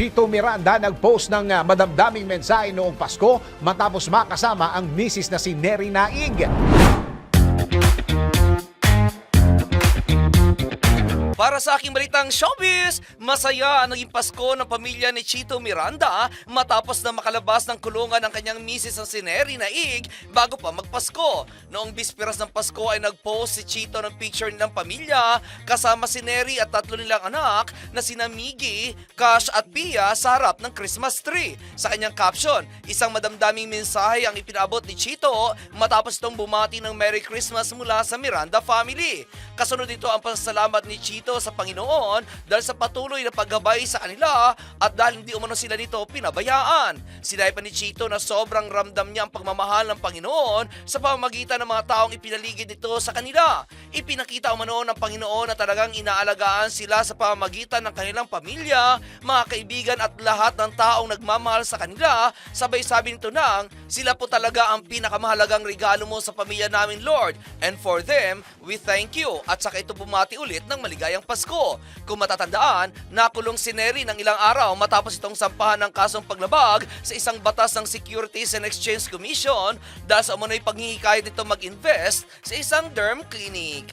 Chito Miranda nag-post ng ah, madamdaming mensahe noong Pasko matapos makasama ang misis na si Neri Naig. Para sa aking balitang showbiz, masaya ang naging Pasko ng pamilya ni Chito Miranda matapos na makalabas ng kulungan ang kanyang misis ang si Neri Naig bago pa magpasko. Noong bisperas ng Pasko ay nag-post si Chito ng picture nilang pamilya kasama si Neri at tatlo nilang anak na sina Miggy, Cash at Pia sa harap ng Christmas tree. Sa kanyang caption, isang madamdaming mensahe ang ipinabot ni Chito matapos itong bumati ng Merry Christmas mula sa Miranda family. Kasunod nito ang pasalamat ni Chito sa Panginoon dahil sa patuloy na paggabay sa kanila at dahil hindi umano sila nito pinabayaan. Sinabi pa ni Chito na sobrang ramdam niya ang pagmamahal ng Panginoon sa pamamagitan ng mga taong ipinaligid nito sa kanila. Ipinakita umano ng Panginoon na talagang inaalagaan sila sa pamamagitan ng kanilang pamilya, mga kaibigan at lahat ng taong nagmamahal sa kanila. Sabay sabi nito nang, sila po talaga ang pinakamahalagang regalo mo sa pamilya namin Lord. And for them, we thank you. At saka ito bumati ulit ng maligayang Pasko. Kung matatandaan, nakulong si Neri ng ilang araw matapos itong sampahan ng kasong paglabag sa isang batas ng Securities and Exchange Commission dahil sa umano'y paghihikayat nito mag-invest sa isang derm clinic.